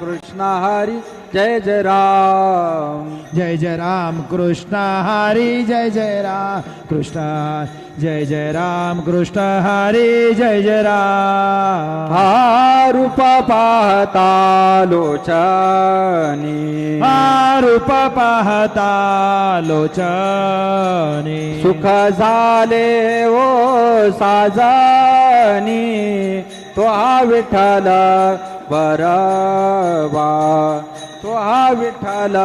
कृष्ण हरी जय जय राम। जय जय राम कृष्ण हरी जय जय राम। कृष्ण जय जय राम कृष्ण हरी जय जय राम। हा रूप पाहता लोचनी हा रूप पाहता लोचने सुख झाले ओ साजनी। हा विठ्ठल बरवा तो हा विठ्ठल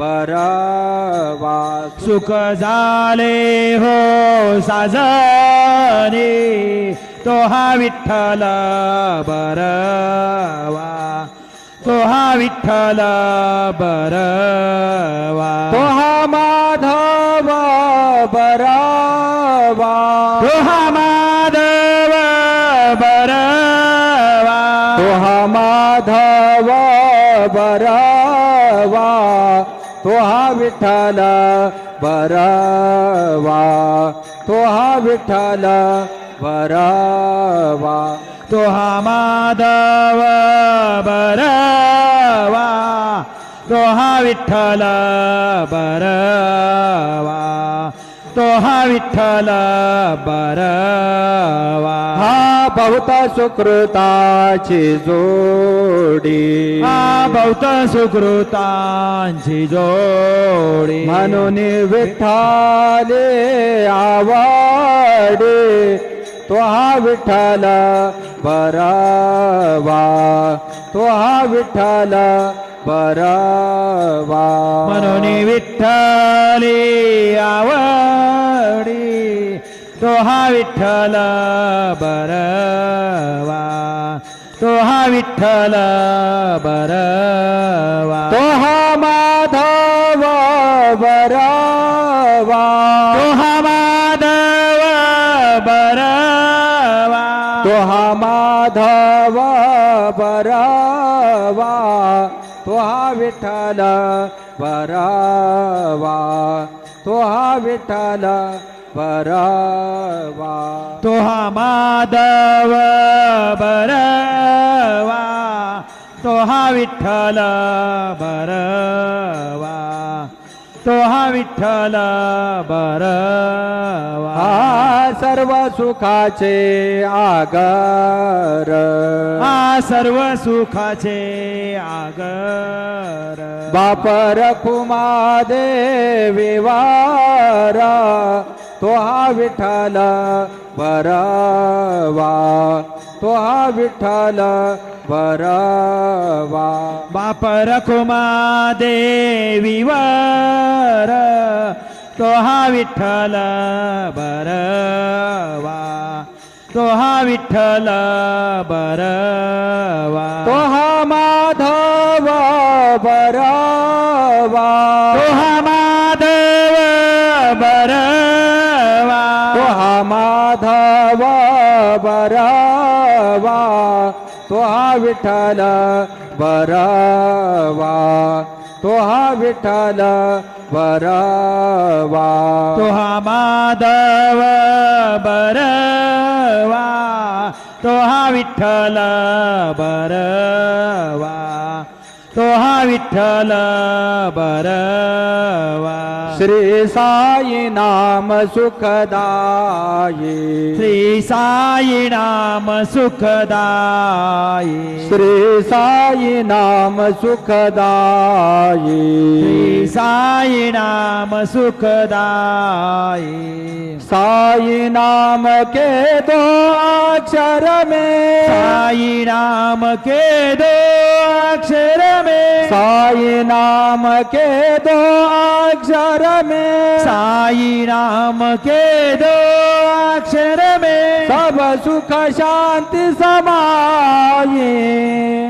बरवा सुख झाले हो साजने. तो हा विठ्ठल बरवा तो हा विठ्ठल बरवा तो हा माधव बरा बरवा तो हा विठ्ठल बरवा तो हा विठ्ठल बरवा तो हा माधव बरवा तो हा विठ्ठल बरवा तो हा विठ्ठल बरवा। बहुत सुकृताची जोडी. हा बहुत सुकृतांची जोडी. म्हणून विठ्ठले आवडे तो हा विठ्ठल बरवा तो हा विठ्ठल बरवा म्हणून विठ्ठली आवडी. तो हा विठ्ठल बरवा। तो हा विठ्ठल बरवा। तो हा माधव बरवा। तो हा माधव बरवा। तो हा माधव बरवा। तो हा विठ्ठल बरवा। तो हा विठ्ठल परवा। तोहा माधव बरवा। तोहा विठ्ठल बरवा। तोहा विठ्ठल बरवा। सर्व सुखाचे आगर। हा सर्व सुखाचे आगर। बापर कुमा देविवारा तो हा विठ्ठल बरवा। तो हा विठ्ठल बरवा। बाप रखुमा देवीवर तो हा विठ्ठल बरवा। तो हा विठ्ठल बरवा। तो हा माधव बरवा। विठ्ठल, बरवा। तो हा विठ्ठल, बरवा। तो माधव, बरवा। तो हा विठ्ठल, बरवा। तो हा विठ्ठल, बरवा। श्री साई नाम सुखदाई। श्री साई नाम सुखदाई। श्री साई नाम सुखदाई। श्री साई नाम सुखदाई। साई नाम के दो अक्षर में साई नाम के दो अक्षर में साई नाम के दो अक्षर में साई नाम के दो अक्षर में सब सुख शांति समाये।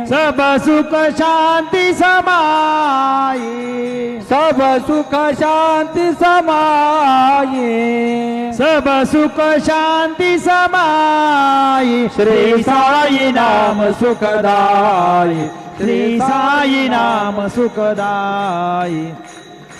सब सुख शांति समाई सब सुख शांति समाये। सब सुख शांति समाई श्री साई नाम सुखदाई శ్రీ సాయి నామ సుఖదాయి.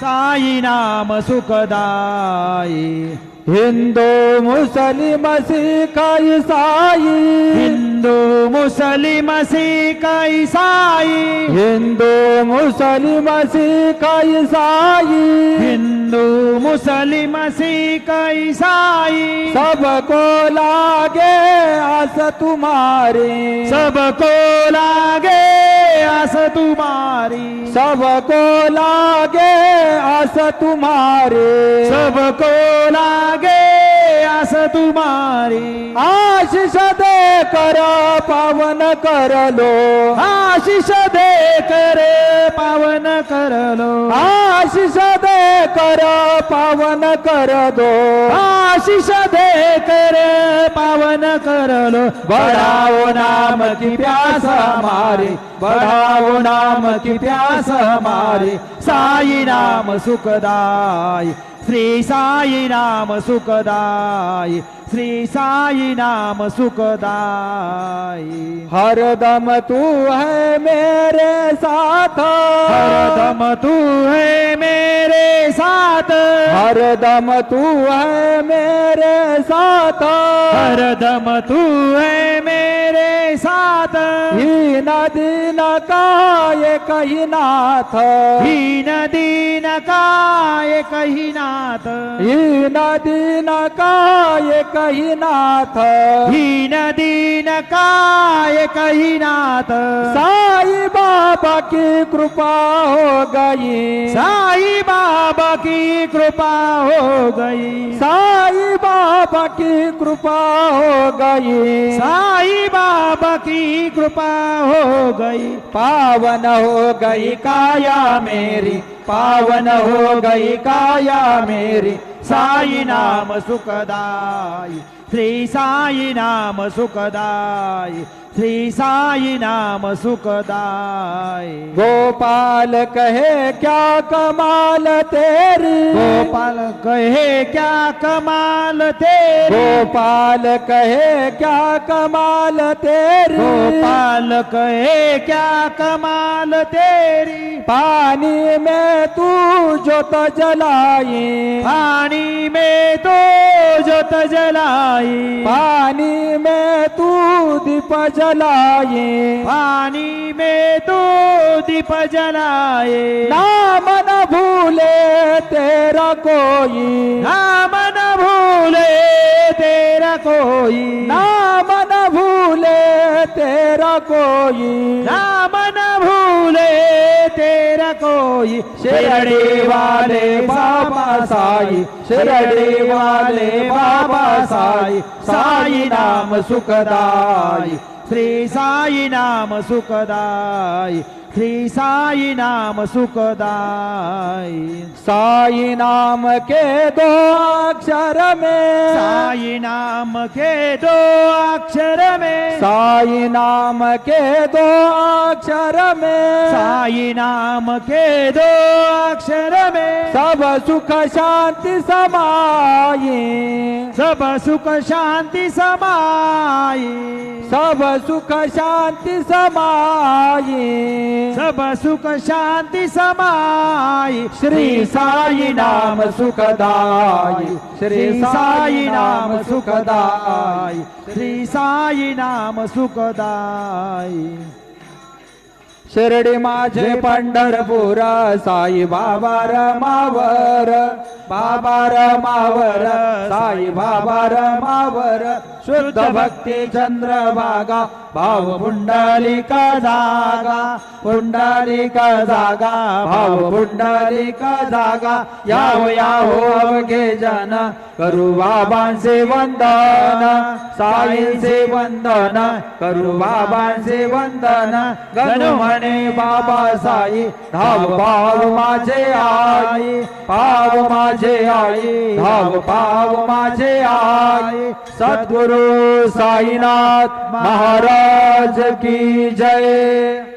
సాయి నామ సుఖదాయి. హిందూ ముసలిమ సీకాయి సాయి. హిందూ ముసలిమ సీకాయి సాయి. హిందూ ముసలిమ సీకాయి సాయి. హిందూ ముసలిమ సీకాయి సాయి. సబకో లాగే ఆశ తుమారే. సబకో లాగే आस तुम्हारी। सबको लागे आस तुम्हारी। सबको लागे आस तुम्हारी। आशीष दे कर पावन कर लो। आशीष दे कर पावन कर लो। आशीष दे कर पावन कर दो। आशीष दे कर पावन कर लो। बढ़ाओ नाम की प्यास हमारी बढ़ाओ नाम की प्यास हमारी। साई नाम सुखदाई श्री साई नाम सुखदाई श्री साई नाम सुखदाई। हरदम तू है मेरे साथ। हरदम तू है मेरे साथ। हरदम तू है मेरे साथ। हरदम तू है मेरे साथ। ही नदी न काय कही नाथ। ही दीन काय कही नाथ ही नदी न काय कही नाथ हीन दीन काय कही नाथ साई बाबा की कृपा हो गई। साई बाबा की कृपा हो गई। साई बाबा की कृपा हो गई। साई बाबा की कृपा हो गई। पावन हो गई काया मेरी। पावन हो गई काया मेरी। साई नाम सुखदाई। श्री साई नाम सुखदाई। श्री साई नाम सुखदाई। गोपाल कहे क्या कमाल तेरी? गोपाल कहे क्या कमाल तेरी? गोपाल कहे क्या कमाल तेरी? गोपाल कहे क्या कमाल तेरी? पानी में तू जो तो जलाई। जोत जलाई। पानी में तू दीप जलाई पानी में तू दीप जलाए नाम न भूले तेरा कोई। नाम न भूले तेरा कोई। नाम न भूले तेरा कोई। नाम न भूले तेरा कोई शिरडी वाले बाबा साई शिरडी वाले बाबा साई साई नाम सुखदाई श्री साई नाम सुखदाई। श्री साई नाम सुखदाई। साई नाम के दो अक्षर में। साई नाम के दो अक्षर में। साई नाम के दो अक्षर में। साई नाम के दो अक्षर में। सब सुख शांति समाई सब सुख शांति समाई सब सुख शांति समाई सब सुख शांति समाई। श्री साई नाम सुखदाई। श्री साई नाम सुखदाई। श्री साई नाम सुखदाई। शिर्डी माझे पंढरपूर साई बाबा रमावर। बाबा रमावर साई बाबा रमावर शुद्ध भक्ती चंद्र भागा भाव पुंडलिका जागा पुंडलिका जागा भाव पुंडलिका जागा याव याहो अवघे जन करू बाबांचे वंदन साईंचे वंदन करू बाबांचे वंदन गणू म्हणे बाबा साई धाव पाव माझे आई पाव माझे माझे आई धाव पाव माझे आई. सद्गुरु साईनाथ महाराज की जय.